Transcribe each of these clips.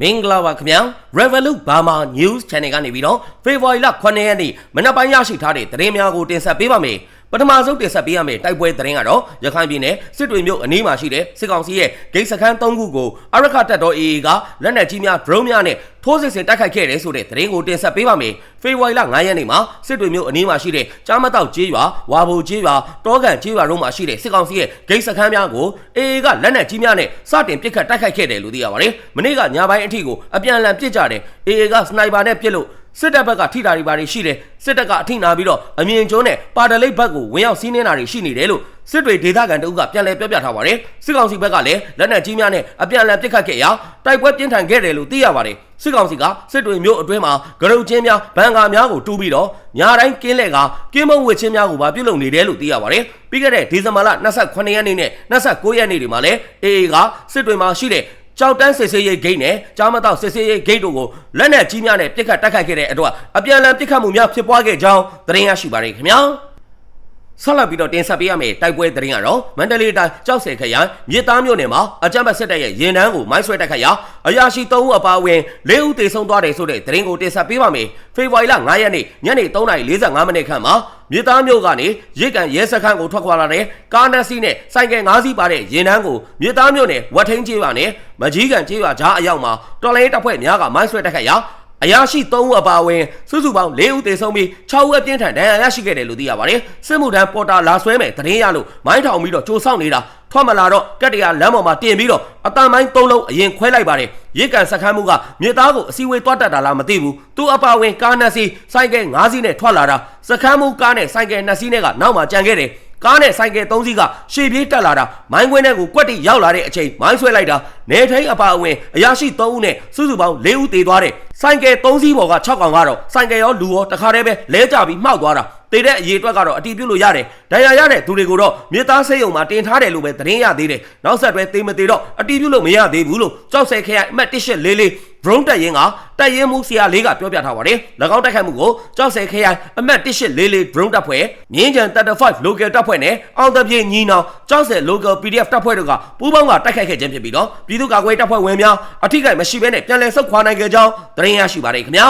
မင်္ဂလာပါခင်ဗျာ Revolut Burma News Channel ကနေပြီးတော့ February လ9ရက်နေ့မနက်ပိုင်းရရှိထားတဲ့သတင်းများကိုတင်ဆက်ပေးပါမယ် ပထမဆုံးတင်ဆက်ပေးရမယ့်တိုက်ပွဲသတင်းကတော့ရခိုင်ပြည်နယ်စစ်တွေမြို့အနီးမှာရှိတဲ့စစ်ကောင်စီရဲ့ဂိတ်စခန်း၃ခုကိုအရခတပ်တော် AA ကလက်နက်ကြီးများ drone များနဲ့ထိုးစစ်ဆင်တိုက်ခိုက်ခဲ့တယ်ဆိုတဲ့သတင်းကိုတင်ဆက်ပေးပါမယ်ဖေဖော်ဝါရီလ9ရက်နေ့မှာစစ်တွေမြို့အနီးမှာရှိတဲ့ကြားမတောက်ကျေးရွာဝါဘိုကျေးရွာတောကန်ကျေးရွာတို့မှာရှိတဲ့စစ်ကောင်စီရဲ့ဂိတ်စခန်းများကို AA ကလက်နက်ကြီးများနဲ့စတင်ပစ်ခတ်တိုက်ခိုက်ခဲ့တယ်လို့သိရပါတယ်မနေ့ကညပိုင်းအထိကိုအပြန်အလှန်ပစ်ကြတယ် AA ကစနိုက်ပါနဲ့ပစ်လို့ စစ်တပ်ဘက်ကထိတာတွေပါတယ်ရှိတယ်စစ်တပ်ကအထိနာပြီးတော့အမြင်ကျုံးနဲ့ပါတလိပ်ဘက်ကိုဝင်ရောက်စီးနှင်းတာတွေရှိနေတယ်လို့စစ်တွေဒေသခံတအုပ်ကပြန်လည်ပြောပြထားပါတယ်စစ်ကောင်စီဘက်ကလည်းလက်နက်ကြီးများနဲ့အပြန်အလှန်ပစ်ခတ်ခဲ့ရာတိုက်ပွဲပြင်းထန်ခဲ့တယ်လို့သိရပါတယ်စစ်ကောင်စီကစစ်တွေမျိုးအတွင်းမှာဂရုချင်းများဘန်ကာများကိုတူးပြီးတော့ညာတိုင်းကင်းလှည့်ကကင်းမုံဝစ်ချင်းများကိုပါပြုလုပ်နေတယ်လို့သိရပါတယ်ပြီးခဲ့တဲ့ဒီဇင်ဘာလ28ရက်နေ့နဲ့29ရက်နေ့တွေမှာလည်း AA ကစစ်တွေမှာရှိတဲ့ ကြောက်တန်းစစ်စေးရေးဂိတ်နဲ့ကြားမတော့စစ်စေးရေးဂိတ်တို့ကိုလက်နက်ကြီးများနဲ့ပစ်ခတ်တိုက်ခိုက်ခဲ့တဲ့အတွက်အပြန်အလှန်ပစ်ခတ်မှုများဖြစ်ပွားခဲ့ကြောင်းသတင်းရရှိပါရခင်ဗျာဆက်လက်ပြီးတော့တင်ဆက်ပေးရမယ့်တိုက်ပွဲသတင်းကတော့မန္တလေးတိုင်းကြောက်စဲခရိုင်မြစ်သားမြို့နယ်မှာအကြမ်းဖက်စစ်တပ်ရဲ့ရင်နှန်းကိုမိုင်းဆွဲတိုက်ခိုက်ရာအရာရှိ3ဦးအပါအဝင်4ဦးသေဆုံးသွားတယ်ဆိုတဲ့သတင်းကိုတင်ဆက်ပေးပါမယ်ဖေဖော်ဝါရီလ9ရက်နေ့ညနေ3:45မိနစ်ခန့်မှာ မြစ်သားမြို့ကနေရစ်ကန်ရဲစခန်းကိုထွက်ခွာလာတဲ့ကားနက်စီးနဲ့စိုက်ကယ်၅စီးပါတဲ့ရင်နှန်းကိုမြစ်သားမြို့နယ်ဝတ်ထင်းကျေးရွာနဲ့မကြီးကန်ကျေးရွာကြားအရောက်မှာတော်လိုင်းတပ်ဖွဲ့များကမိုင်းဆွဲတိုက်ခိုက်ရာအရာရှိ3ဦးအပါအဝင်စုစုပေါင်း4ဦးသေဆုံးပြီး6ဦးအပြင်းထန်ဒဏ်ရာရရှိခဲ့တယ်လို့သိရပါတယ်။စစ်မှုထမ်းပေါ်တာလာဆွဲမဲ့သတင်းရလို့မိုင်းထောင်ပြီးတော့ကြိုးဆောင်နေတာ ထွက်မလာတော့ကက်တရာလမ်းပေါ်မှာတင်ပြီးတော့အတန်မိုင်း3လုံးအရင်ခွဲလိုက်ပါတယ်။ရိတ်ကန်စခန်းမှုကမြေသားကိုအစည်းအဝေးတွတ်တက်တာလားမသိဘူး။သူ့အပါအဝင်ကားနှစ်စီးစိုက်ကဲ၅စီးနဲ့ထွက်လာတာစခန်းမှုကားနဲ့စိုက်ကဲနှစ်စီးနဲ့ကနောက်မှကြံခဲ့တယ်။ ကားနဲ့ဆိုင်ကယ်၃စီးကရှေ့ပြေးတက်လာတာမိုင်းခွင်းထဲကိုကွက်တိရောက်လာတဲ့အချိန်မိုင်းဆွဲလိုက်တာနေထိန်အပါအဝင်အရာရှိ၃ဦးနဲ့စုစုပေါင်း၄ဦးသေသွားတယ်ဆိုင်ကယ်၃စီးပေါ်က6កောင်ကတော့ဆိုင်ကယ်ရောလူရောတခါတည်းပဲလဲကျပြီးမှောက်သွားတာတေတဲ့အရေးအတွက်ကတော့အတီးပြုတ်လို့ရတယ်ဒဏ်ရာရတဲ့သူတွေကိုတော့မြေသားဆေးရုံမှာတင်ထားတယ်လို့ပဲသတင်းရသေးတယ်နောက်ဆက်တွဲသေမသေးတော့အတီးပြုတ်လို့မရသေးဘူးလို့ကြောက်ဆဲခရိုင်အမှတ် 1844 drone တက်ရင်ကတက်ရင်မှုဆရာလေးကပြောပြထားပါတယ်၎င်းတိုက်ခိုက်မှုကိုကြောက်ဆဲခရိုင်အမှတ်1844 drone တက်ဖွဲ့မြင်းကြံ35 local တက်ဖွဲ့နဲ့အောင်တပြေညီနောင်ကြောက်ဆဲ local PDF တက်ဖွဲ့တို့ကပူးပေါင်းကတိုက်ခိုက်ခဲ့ခြင်းဖြစ်ပြီးတော့ပြည်သူ့ကာကွယ်တပ်ဖွဲ့ဝင်များအထိကိမရှိဘဲနဲ့ပြန်လည်ဆုတ်ခွာနိုင်ခဲ့ကြောင်းသတင်းရရှိပါတယ်ခင်ဗျာ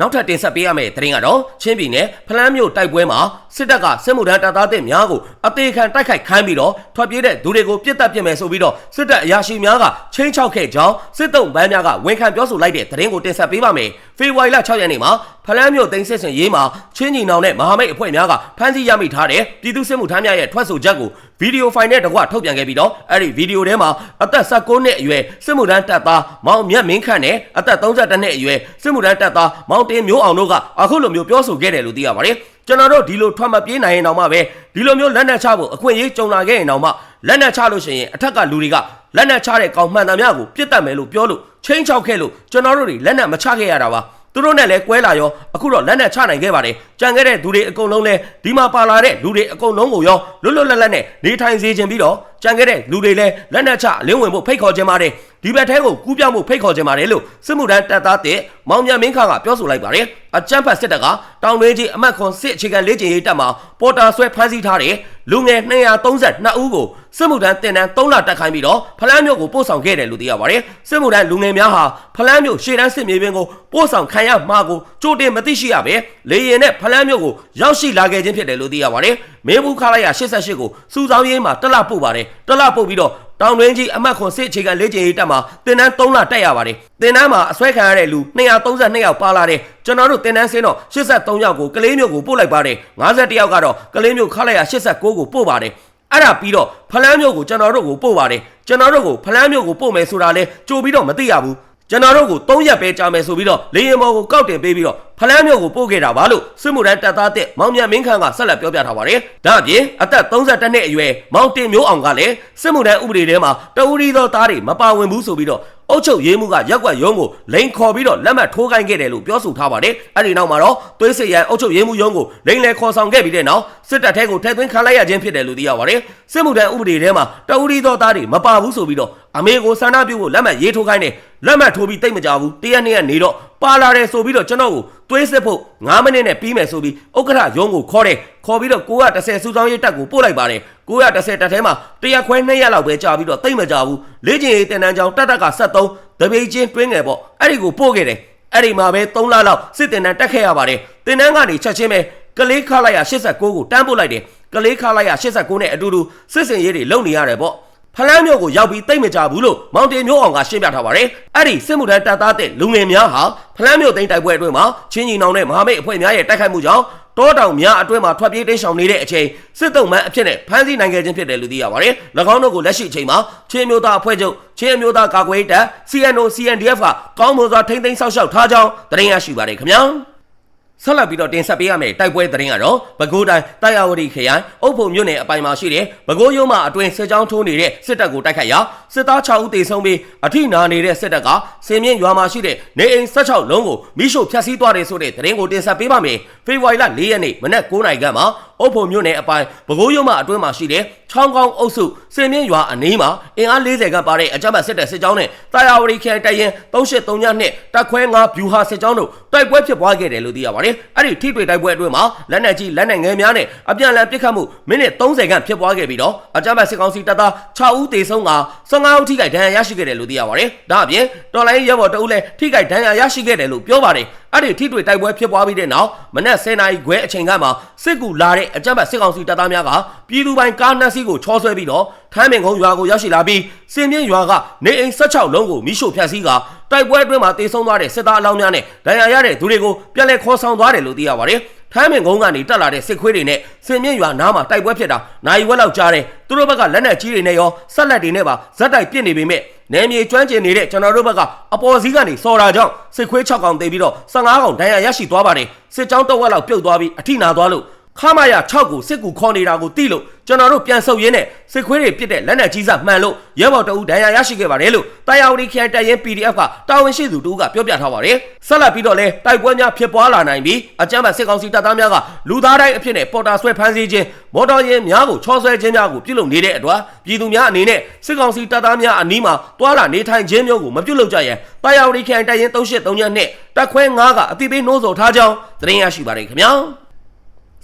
နောက်ထပ်တင်ဆက်ပေးရမယ့်သတင်းကတော့ချင်းပြည်နယ်ဖလန်းမြို့တိုက်ပွဲမှာ စစ်တပ်ကစစ်မှုထမ်းတပ်သားတွေများကိုအသေးခံတိုက်ခိုက်ခိုင်းပြီးတော့ထွက်ပြေးတဲ့သူတွေကိုပြစ်တက်ပြစ်မယ်ဆိုပြီးတော့စစ်တပ်အရာရှိများကချင်းချောက်ခဲ့ကြောင်းစစ်တုံးပန်းများကဝန်ခံပြောဆိုလိုက်တဲ့သတင်းကိုတင်ဆက်ပေးပါမယ်။ဖေဖော်ဝါရီလ6ရက်နေ့မှာဖလန်းမြို့သိန်းစစ်စင်ရေးမှာချင်းညီနောင်နဲ့မဟာမိတ်အဖွဲ့များကဖမ်းဆီးရမိထားတဲ့ပြည်သူ့စစ်မှုထမ်းများရဲ့ထွက်ဆိုချက်ကိုဗီဒီယိုဖိုင်နဲ့တကွထုတ်ပြန်ခဲ့ပြီးတော့အဲ့ဒီဗီဒီယိုထဲမှာအသက်16နှစ်အရွယ်စစ်မှုထမ်းတပ်သားမောင်မြတ်မင်းခန့်နဲ့အသက်32နှစ်အရွယ်စစ်မှုထမ်းတပ်သားမောင်တင်မျိုးအောင်တို့ကအခုလိုမျိုးပြောဆိုခဲ့တယ်လို့သိရပါတယ် ကျွန်တော်တို့ဒီလိုထွက်မပြေးနိုင်ရင်တော့မှပဲဒီလိုမျိုးလက်နက်ချဖို့အခွင့်အရေးကြုံလာခဲ့ရင်တော့မှလက်နက်ချလို့ရှိရင်အထက်ကလူတွေကလက်နက်ချတဲ့ကောင်မှန်သမျှကိုပြစ်တတ်မယ်လို့ပြောလို့ချင်းချောက်ခဲ့လို့ကျွန်တော်တို့တွေလက်နက်မချခဲ့ရတာပါသူတို့နဲ့လည်းကွဲလာရောအခုတော့လက်နဲ့ချနိုင်ခဲ့ပါတယ်ကြံခဲ့တဲ့သူတွေအကုန်လုံးလည်းဒီမှာပါလာတဲ့လူတွေအကုန်လုံးကိုရောလွတ်လွတ်လပ်လပ်နဲ့နေထိုင်စေခြင်းပြီးတော့ကြံခဲ့တဲ့လူတွေလည်းလက်နဲ့ချအလင်းဝင်ဖို့ဖိတ်ခေါ်ခြင်းပါတယ် ဒီဘက်ထဲကိုကူးပြောင်းဖို့ဖိတ်ခေါ်ခြင်းပါတယ်လို့စစ်မှုထမ်းတပ်သားတဲ့မောင်မြတ်မင်းခါကပြောဆိုလိုက်ပါတယ်အကြမ်းဖက်စစ်တပ်ကတောင်တွင်းကြီးအမတ်ခွန်စစ်အခြေခံလေ့ကျင့်ရေးတပ်မှာပေါ်တာဆွဲဖမ်းဆီးထားတဲ့လူငယ်232ဦးကိုစစ်မှုထမ်းတင်တန်း3လတက်ခိုင်းပြီးတော့ဖလန်းမြို့ကိုပို့ဆောင်ခဲ့တယ်လို့သိရပါတယ်စစ်မှုထမ်းလူငယ်များဟာဖလန်းမြို့ရှေ့တန်းစစ်မြေပြင်ကိုပို့ဆောင်ခံရမှာကိုကြိုတင်မသိရှိရပဲလေရင်နဲ့ဖလန်းမြို့ကိုရောက်ရှိလာခဲ့ခြင်းဖြစ်တယ်လို့သိရပါတယ်မင်းဘူးခလာရ88ကိုစူဆောင်းရေးမှာတက်လပို့ပါတယ်တက်လပို့ပြီးတော့တောင်တွင်းကြီးအမတ်ခွန်စစ်အခြေခံလေ့ကျင့်ရေးတပ်မှာတင်တန်း3လတက်ရပါတယ်တင်တန်းမှာအဆွဲခံရတဲ့လူ232ယောက်ပါလာတယ်ကျွန်တော်တို့တင်တန်းစင်းတော့83ယောက်ကိုကလေးမျိုးကိုပို့လိုက်ပါတယ်51ယောက်ကတော့ကလေးမျိုးခလာရ89ကိုပို့ပါတယ်အဲ့ဒါပြီးတော့ဖလန်းမျိုးကိုကျွန်တော်တို့ကိုပို့ပါတယ်ကျွန်တော်တို့ကိုဖလန်းမျိုးကိုပို့မယ်ဆိုတာလဲကြိုပြီးတော့မသိရဘူးကျွန်တော်တို့ကို၃ရက်ပဲကြာမယ်ဆိုပြီးတော့လေရင်မော်ကိုကောက်တင်ပေးပြီးတော့ ဖလန်းမျိုးကိုပို့ခဲ့တာပါလို့စစ်မှုထမ်းတပ်သားတဲ့မောင်မြတ်မင်းခန့်ကဆက်လက်ပြောပြထားပါတယ်။ဒါအပြင်အသက်32နှစ်အရွယ်မောင်တင်မျိုးအောင်ကလည်းစစ်မှုထမ်းဥပဒေထဲမှာတအူရီသောသားတွေမပါဝင်ဘူးဆိုပြီးတော့အုတ်ချုပ်ရေးမှုကရက်ွက်ရုံးကိုလိန်ခေါ်ပြီးတော့လက်မှတ်ထိုးခိုင်းခဲ့တယ်လို့ပြောဆိုထားပါတယ်။အဲ့ဒီနောက်မှာတော့သွေးစစ်ရန်အုတ်ချုပ်ရေးမှုရုံးကိုလိန်လဲခေါ်ဆောင်ခဲ့ပြီးတဲ့နောက်စစ်တပ်ထဲကိုထည့်သွင်းခံလိုက်ရခြင်းဖြစ်တယ်လို့သိရပါတယ်။စစ်မှုထမ်းဥပဒေထဲမှာတအူရီသောသားတွေမပါဘူးဆိုပြီးတော့အမေကိုဆန္ဒပြုဖို့လက်မှတ်ရေးထိုးခိုင်းတယ်လက်မှတ်ထိုးပြီးတိတ်မကြဘူးတရက်နှစ်ရက်နေတော့ ပါလာတယ်ဆိုပြီးတော့ကျွန်တော်ကိုသွေးစစ်ဖို့9မိနစ်နဲ့ပြီးမယ်ဆိုပြီးဥက္ကဋ္ဌရုံးကိုခေါ်တယ်ခေါ်ပြီးတော့930စူဆောင်းရေးတက်ကိုပို့လိုက်ပါတယ်930တက်ထဲမှာတရက်ခွဲ2ရက်လောက်ပဲကြာပြီးတော့တိတ်မကြဘူးလေ့ကျင့်ရေးတင်တန်းကြောင်တက်တက်က73တပိတ်ချင်းတွင်းငယ်ပေါ့အဲ့ဒီကိုပို့ခဲ့တယ်အဲ့ဒီမှာပဲ3လလောက်စစ်တင်တန်းတက်ခဲ့ရပါတယ်တင်တန်းကနေချက်ချင်းပဲကလေးခလိုက်ရ89ကိုတန်းပို့လိုက်တယ်ကလေးခလိုက်ရ89နဲ့အတူတူစစ်စင်ရေးတွေလုပ်နေရတယ်ပေါ့ ဖလန်းမြို့ကိုရောက်ပြီးတိတ်မကြဘူးလို့မောင်တင်မျိုးအောင်ကရှင်းပြထားပါတယ်။အဲ့ဒီစစ်မှုထမ်းတပ်သားတဲ့လူငယ်များဟာဖလန်းမြို့သိမ်းတိုက်ပွဲအတွင်းမှာချင်းကြီးနောင်နဲ့မဟာမိတ်အဖွဲ့များရဲ့တိုက်ခိုက်မှုကြောင့်တောတောင်များအတွင်းမှာထွက်ပြေးတိမ်းရှောင်နေတဲ့အချိန်စစ်တုံးမှန်အဖြစ်နဲ့ဖမ်းဆီးနိုင်ခဲ့ခြင်းဖြစ်တယ်လို့သိရပါတယ်။၎င်းတို့ကိုလက်ရှိအချိန်မှာချင်းမျိုးသားအဖွဲ့ချုပ်ချင်းမျိုးသားကာကွယ်ရေးတပ် CNO CNDF ကကောင်းမွန်စွာထိမ့်သိမ်းဆောက်ရှောက်ထားကြောင်းသတင်းရရှိပါတယ်ခင်ဗျာ။ ဆက်လက်ပြီးတော့တင်ဆက်ပေးရမယ့်တိုက်ပွဲသတင်းကတော့ပဲခူးတိုင်းတာယာဝတီခရိုင်အုပ်ဖို့မြို့နယ်အပိုင်မှာရှိတဲ့ပဲခူးရုံးမှအတွင်စစ်ကြောင်းထိုးနေတဲ့စစ်တပ်ကိုတိုက်ခိုက်ရာစစ်သား6ဦးသေဆုံးပြီးအထိနာနေတဲ့စစ်တပ်ကစင်မြင့်ရွာမှာရှိတဲ့နေအိမ်16လုံးကိုမိရှို့ဖျက်ဆီးသွားတယ်ဆိုတဲ့သတင်းကိုတင်ဆက်ပေးပါမယ်ဖေဖော်ဝါရီလ4ရက်နေ့မနက်9:00နာရီခန့်မှာအုပ်ဖို့မြို့နယ်အပိုင်ပဲခူးရုံးမှအတွင်မှာရှိတဲ့ချောင်းကောင်းအုပ်စုစင်မြင့်ရွာအနီးမှာအင်အား40ခန့်ပါတဲ့အကြမ်းဖက်စစ်တပ်စစ်ကြောင်းနဲ့တာယာဝတီခရိုင်တပ်ရင်း383ညနှစ်တပ်ခွဲ9ဗျူဟာစစ်ကြောင်းတို့တိုက်ပွဲဖြစ်ပွားခဲ့တယ်လို့သိရပါတယ်အဲ့ဒီထိတွေ့တိုက်ပွဲအတွင်းမှာလက်နက်ကြီးလက်နက်ငယ်များနဲ့အပြန်အလှန်ပစ်ခတ်မှုမိနစ်30ခန့်ဖြစ်ပွားခဲ့ပြီးတော့အကြမ်းဖက်စစ်ကောင်စီတပ်သား6ဦးသေဆုံးက15ဦးထိခိုက်ဒဏ်ရာရရှိခဲ့တယ်လို့သိရပါတယ်။ဒါအပြင်တော်လိုင်းရဲဘော်တအုပ်လည်းထိခိုက်ဒဏ်ရာရရှိခဲ့တယ်လို့ပြောပါတယ်။ အဲ့ဒီထိတွေ့တိုက်ပွဲဖြစ်ပွားပြီးတဲ့နောက်မနက်10:00နာရီခွဲအချိန်ကမှစစ်ကူလာတဲ့အကြမ်းဖက်စစ်ကောင်စီတပ်သားများကပြည်သူပိုင်းကားနှစ်စီးကိုချောဆွဲပြီးတော့ထမ်းပင်ကုန်းရွာကိုရောက်ရှိလာပြီးစင်ပြင်းရွာကနေအိမ်16လုံးကိုမိရှို့ဖျက်ဆီးကတိုက်ပွဲအတွင်းမှာတေဆုံးသွားတဲ့စစ်သားအလောင်းများနဲ့ဒဏ်ရာရတဲ့သူတွေကိုပြန်လည်ခေါ်ဆောင်သွားတယ်လို့သိရပါတယ်။ ထမ်းပင်ကုန်းကနေတက်လာတဲ့စစ်ခွေးတွေနဲ့စင်မြင့်ရွာနားမှာတိုက်ပွဲဖြစ်တာနိုင်ဝက်လောက်ကြားတယ်သူတို့ဘက်ကလက်နက်ကြီးတွေနဲ့ရောဆက်လက်တွေနဲ့ပါဇက်တိုက်ပစ်နေပေမဲ့နယ်မြေကျွမ်းကျင်နေတဲ့ကျွန်တော်တို့ဘက်ကအပေါ်စီးကနေစော်တာကြောင့်စစ်ခွေး6កောင်တေးပြီးတော့15កောင်ဒဏ်ရာရရှိသွားပါတယ်စစ်ကြောင်းတစ်ဝက်လောက်ပြုတ်သွားပြီးအထိနာသွားလို့ ခမရ6ကိုစစ်ကူခေါ်နေတာကိုတိလို့ကျွန်တော်တို့ပြန်ဆုပ်ရင်းနဲ့စစ်ခွေးတွေပြစ်တဲ့လက်နက်ကြီးစမှန်လို့ရဲဘော်တအူဒဏ်ရာရရှိခဲ့ပါတယ်လို့တာယာဝတီခရိုင်တပ်ရင်း PDF ကတာဝန်ရှိသူတူကပြောပြထားပါတယ်ဆက်လက်ပြီးတော့လဲတိုက်ပွဲများဖြစ်ပွားလာနိုင်ပြီးအကြမ်းဖက်စစ်ကောင်စီတပ်သားများကလူသားတိုင်းအဖြစ်နဲ့ပေါ်တာဆွဲဖမ်းဆီးခြင်းမော်တော်ယာဉ်များကိုချောဆွဲခြင်းများကိုပြုလုပ်နေတဲ့အတွက်ပြည်သူများအနေနဲ့စစ်ကောင်စီတပ်သားများအနီးမှာတွာလာနေထိုင်ခြင်းမျိုးကိုမပြုလုပ်ကြရန်တာယာဝတီခရိုင်တပ်ရင်း383ညနဲ့တပ်ခွဲ9ကအတိပေးနှိုးဆော်ထားကြောင်းသတင်းရရှိပါတယ်ခင်ဗျာ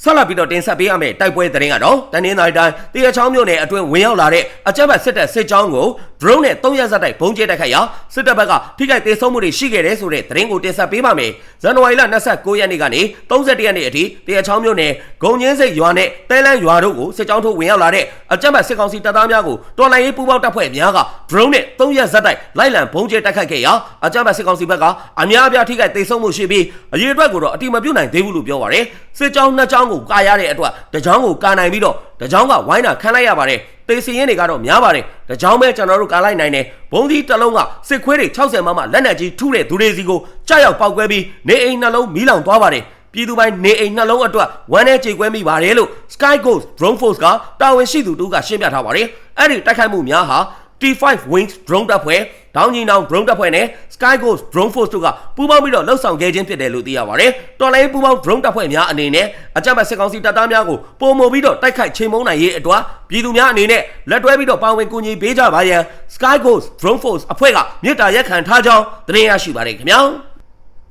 ဆက်လက်ပြီးတော့တင်ဆက်ပေးရမယ့်တိုက်ပွဲသတင်းကတော့တနင်္သာရီတိုင်းတရချောင်းမြို့နယ်အတွင်းဝင်ရောက်လာတဲ့အကြမ်းဖက်စစ်တပ်စစ်ကြောင်းကို drone နဲ့3ရက်ဆက်တိုက်ဘုံကျဲတိုက်ခိုက်ရာစစ်တပ်ဘက်ကထိခိုက်ဒေဆုံးမှုတွေရှိခဲ့တယ်ဆိုတဲ့သတင်းကိုတင်ဆက်ပေးပါမယ်။ဇန်နဝါရီလ29ရက်နေ့ကနေ31ရက်နေ့အထိတရချောင်းမြို့နယ်ဂုံညင်းစိတ်ရွာနဲ့တဲလန်းရွာတို့ကိုစစ်ကြောင်းထိုးဝင်ရောက်လာတဲ့အကြမ်းဖက်စစ်ကောင်စီတပ်သားများကိုတော်လှန်ရေးပူးပေါင်းတပ်ဖွဲ့များက drone နဲ့3ရက်ဆက်တိုက်လိုက်လံဘုံကျဲတိုက်ခိုက်ခဲ့ရာအကြမ်းဖက်စစ်ကောင်စီဘက်ကအများအပြားထိခိုက်ဒေဆုံးမှုရှိပြီးအရေးအတွက်ကိုတော့အတိမပြုတ်နိုင်သေးဘူးလို့ပြောပါရယ်စစ်ကြောင်းနှစ်ကြောင်းကိုကာရတဲ့အတွက်တကြောင်းကိုကာနိုင်ပြီးတော့တကြောင်းကဝိုင်းတာခံလိုက်ရပါတယ် တေးစီရင်တွေကတော့များပါတယ်တကြောင်းပဲကျွန်တော်တို့ကာလိုက်နိုင်တယ်ဘုံဒီတစ်လုံးကစစ်ခွေးတွေ60မမလက်နက်ကြီးထုတဲ့သူတွေစီကိုကြောက်ရောက်ပောက်ကွဲပြီးနေအိမ်နှလုံးမီးလောင်သွားပါတယ်ပြည်သူပိုင်းနေအိမ်နှလုံးအတွက်ဝမ်းနဲ့ကြေကွဲမိပါတယ်လို့ Sky Ghost Drone Force ကတာဝန်ရှိသူတို့ကရှင်းပြထားပါတယ်အဲ့ဒီတိုက်ခိုက်မှုများဟာ T5 Wings drone တပ်ဖွဲ့ဒေါင်းကြီးနောင် drone တပ်ဖွဲ့နဲ့ Sky Ghost drone force တို့ကပူးပေါင်းပြီးတော့လှုပ်ဆောင်ခဲ့ခြင်းဖြစ်တယ်လို့သိရပါတယ်။တော်လိုင်းပူးပေါင်း drone တပ်ဖွဲ့များအနေနဲ့အကြမ်းဖက်စစ်ကောင်စီတပ်သားများကိုပုံမပြီးတော့တိုက်ခိုက်ချိန်မုံနိုင်ရေးအတွက်ပြည်သူများအနေနဲ့လက်တွဲပြီးတော့ပါဝင်ကူညီပေးကြပါရန် Sky Ghost drone force အဖွဲ့ကမြေတားရက်ခံထားကြောင်းသတင်းရရှိပါတယ်ခင်ဗျာ။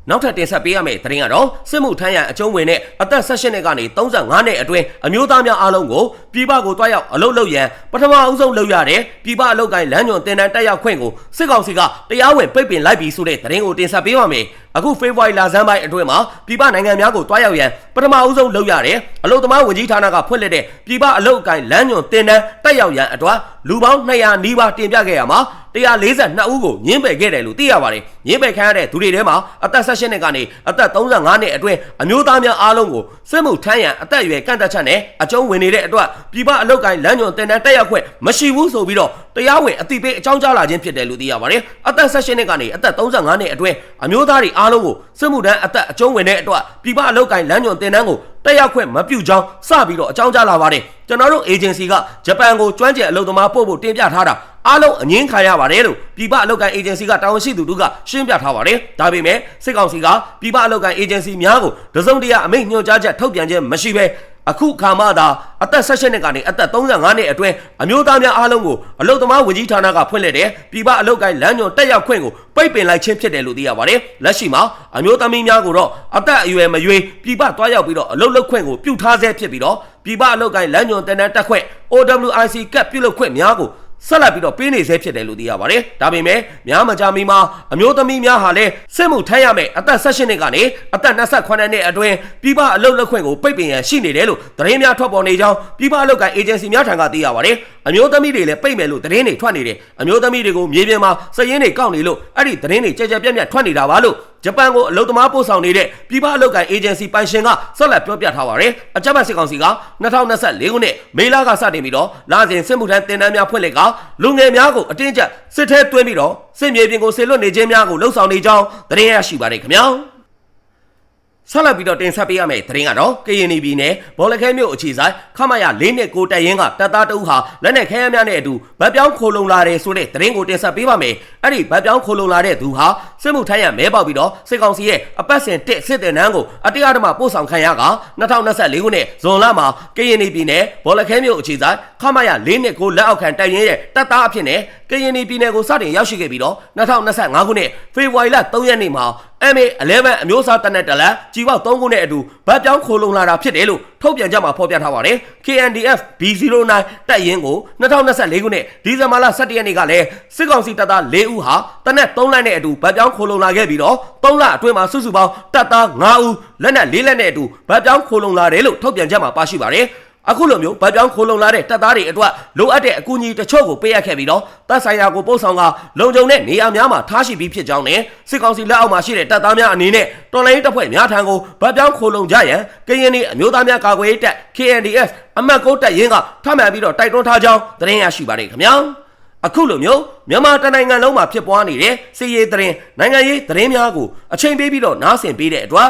နောက်ထပ်တင်ဆက်ပေးရမယ့်သတင်းကတော့စစ်မှုထမ်းရန်အကျုံးဝင်တဲ့အသက်16နှစ်ကနေ35နှစ်အတွင်းအမျိုးသားများအားလုံးကိုပြည်ပကိုတွားရောက်အလုပ်လုပ်ရန်ပထမအဦးဆုံးလုပ်ရတဲ့ပြည်ပအလုပ်ကိုင်းလမ်းညွန်တင်တန်းတက်ရောက်ခွင့်ကိုစစ်ကောင်စီကတရားဝင်ပိတ်ပင်လိုက်ပြီးဆိုတဲ့သတင်းကိုတင်ဆက်ပေးပါမယ်။ အခုဖေဖော်ဝါရီလဆန်းပိုင်းအတွင်းမှာပြည်ပနိုင်ငံများကိုတွားရောက်ရန်ပထမအဦးဆုံးလုပ်ရတဲ့အလုပ်သမားဝန်ကြီးဌာနကဖွင့်လှစ်တဲ့ပြည်ပအလုပ်ကိုင်းလမ်းညွန်တင်တန်းတက်ရောက်ရန်အတွက်လူပေါင်း200နီးပါးတင်ပြခဲ့ရမှာ142ဦးကိုညှင်းပယ်ခဲ့တယ်လို့သိရပါတယ်။ညှင်းပယ်ခံရတဲ့သူတွေထဲမှာအသက်16နှစ်ကနေအသက်35နှစ်အတွင်းအမျိုးသားများအားလုံးကိုစစ်မှုထမ်းရန်အသက်အရွယ်ကန့်သက်ချက်နဲ့အကျုံးဝင်နေတဲ့အတွက်ပြည်ပအလုပ်ကိုင်းလမ်းညွန်တင်တန်းတက်ရောက်ခွင့်မရှိဘူးဆိုပြီးတော့ တရားဝင်အသိပေးအကြောင်းကြားလာခြင်းဖြစ်တယ်လို့သိရပါတယ်။အသက်16နှစ်ကနေအသက်35နှစ်အတွင်းအမျိုးသားတွေအားလုံးကိုစစ်မှုထမ်းအသက်အကျုံးဝင်တဲ့အတွက်ပြည်ပအလုပ်ကိုင်းလမ်းညွန်တင်တန်းကိုတက်ရောက်ခွင့်မပြုကြောင်းစပြီးတော့အကြောင်းကြားလာပါတယ်ကျွန်တော်တို့ agency ကဂျပန်ကိုကျွမ်းကျင်အလုပ်သမားပို့ဖို့တင်ပြထားတာအားလုံးအငင်းခံရပါတယ်လို့ပြည်ပအလုပ်ကိုင်း agency ကတာဝန်ရှိသူတို့ကရှင်းပြထားပါတယ်ဒါပေမဲ့စစ်ကောင်စီကပြည်ပအလုပ်ကိုင်း agency များကိုတစုံတရာအမိန့်ညွှန်ကြားချက်ထုတ်ပြန်ခြင်းမရှိဘဲ အခုခါမှသာအသက်16နှစ်ကနေအသက်35နှစ်အတွင်းအမျိုးသားများအားလုံးကိုအလုတ်သမားဝန်ကြီးဌာနကဖွင့်လှစ်တဲ့ပြည်ပအလုတ်ကိုင်းလမ်းညွန်တက်ရောက်ခွင့်ကိုပိတ်ပင်လိုက်ခြင်းဖြစ်တယ်လို့သိရပါတယ်လက်ရှိမှာအမျိုးသမီးများကိုတော့အသက်အရွယ်မရွေးပြည်ပသွားရောက်ပြီးတော့အလုတ်လုပ်ခွင့်ကိုပြုထားဆဲဖြစ်ပြီးတော့ပြည်ပအလုတ်ကိုင်းလမ်းညွန်တင်တဲ့တက်ခွင့် OWIC ကပ်ပြုလုပ်ခွင့်များကို ဆက်လက်ပြီးတော့ပေးနေဆဲဖြစ်တယ်လို့သိရပါတယ်။ဒါပေမဲ့များမကြာမီမှာအမျိုးသမီးများဟာလည်းစစ်မှုထမ်းရမယ်အသက်16နှစ်ကနေအသက်28နှစ်အတွင်းပြည်ပအလုပ်လုပ်ခွင့်ကိုပိတ်ပင်ရန်ရှိနေတယ်လို့သတင်းများထွက်ပေါ်နေကြောင်းပြည်ပအလုပ်ကိုင်အေဂျင်စီများထံကသိရပါတယ်။ အမျိုးသမီးတွေလည်းပိတ်မယ်လို့သတင်းတွေထွက်နေတယ်။အမျိုးသမီးတွေကိုမြေပြင်မှာစည်ရင်းတွေကောက်နေလို့အဲ့ဒီသတင်းတွေကြကြပြတ်ပြတ်ထွက်နေတာပါလို့ဂျပန်ကိုအလုပ်သမားပို့ဆောင်နေတဲ့ပြည်ပအလုပ်ကိုင်အေဂျင်စီပိုင်ရှင်ကဆက်လက်ပြောပြထားပါတယ်။အကြမ်းဖက်စစ်ကောင်စီက2024ခုနှစ်မေလကစတင်ပြီးတော့လာစဉ်စစ်မှုထမ်းတင်တန်းများဖွင့်လှစ်ကလူငယ်များကိုအတင်းကျပ်စစ်ထဲသွင်းပြီးတော့စစ်မြေပြင်ကိုဆေလွတ်နေခြင်းများကိုလှုံ့ဆော်နေကြောင်းသတင်းရရှိပါတယ်ခင်ဗျာ။ ဆက်လက်ပြီးတော့တင်ဆက်ပေးရမယ့်သတင်းကတော့ကရင်ပြည်နယ်ဘောလခဲမြို့အခြေဆိုင်ခမရ၄နှစ်ကိုတက်ရင်ကတပ်သားတအုပ်ဟာလက်နက်ခဲယမ်းများနဲ့အတူဗတ်ပြောင်းခိုလုံလာတယ်ဆိုတဲ့သတင်းကိုတင်ဆက်ပေးပါမယ်။အဲ့ဒီဗတ်ပြောင်းခိုလုံလာတဲ့သူဟာစစ်မှုထမ်းရမဲပေါက်ပြီးတော့စစ်ကောင်စီရဲ့အပတ်စဉ်တစ်စစ်တဲ့နန်းကိုအတရားဓမ္မပို့ဆောင်ခံရက2024ခုနှစ်ဇွန်လမှာကရင်ပြည်နယ်ဘောလခဲမြို့အခြေဆိုင်ခမရ၄နှစ်ကိုလက်အောက်ခံတိုက်ရင်ရဲ့တပ်သားအဖြစ်နဲ့ကရင်ပြည်နယ်ကိုစတင်ရောက်ရှိခဲ့ပြီးတော့2025ခုနှစ်ဖေဖော်ဝါရီလ3ရက်နေ့မှာ MA11 အမျိုးအစားတနက်တလက်ကြီးပေါက်3ခုနဲ့အတူဗတ်ပြောင်းခိုလုံလာတာဖြစ်တယ်လို့ထုတ်ပြန်ကြမှာဖော်ပြထားပါတယ်။ KNDF B09 တပ်ရင်းကို2024ခုနှစ်ဒီဇင်ဘာလ17ရက်နေ့ကလည်းစစ်ကောင်စီတပ်သား4ဦးဟာတနက်3လက်နဲ့အတူဗတ်ပြောင်းခိုလုံလာခဲ့ပြီးတော့3လအတွင်းမှာစုစုပေါင်းတပ်သား5ဦးလက်နက်4လက်နဲ့အတူဗတ်ပြောင်းခိုလုံလာတယ်လို့ထုတ်ပြန်ကြမှာပါရှိပါတယ်။ အခုလိုမျိုးဗတ်ပြောင်းခိုးလုံလာတဲ့တပ်သားတွေအတွက်လိုအပ်တဲ့အကူအညီတချို့ကိုပေးအပ်ခဲ့ပြီးတော့တပ်ဆိုင်ရာကိုပို့ဆောင်ကလုံခြုံတဲ့နေရာများမှာထားရှိပြီးဖြစ်ကြောင်းနဲ့စစ်ကောင်စီလက်အောက်မှာရှိတဲ့တပ်သားများအနေနဲ့တော်လိုင်းတပ်ဖွဲ့များထံကိုဗတ်ပြောင်းခိုးလုံကြရန်ကရင်ပြည်အမျိုးသားများကာကွယ်ရေးတပ် KNDF အမတ်ကိုတပ်ရင်းကထမှန်ပြီးတော့တိုက်တွန်းထားကြောင်းသတင်းရရှိပါတယ်ခင်ဗျာအခုလိုမျိုးမြန်မာတနိုင်ငံလုံးမှာဖြစ်ပွားနေတဲ့စီးရေးသတင်းနိုင်ငံရေးသတင်းများကိုအချိန်ပေးပြီးတော့နားဆင်ပေးတဲ့အတွက်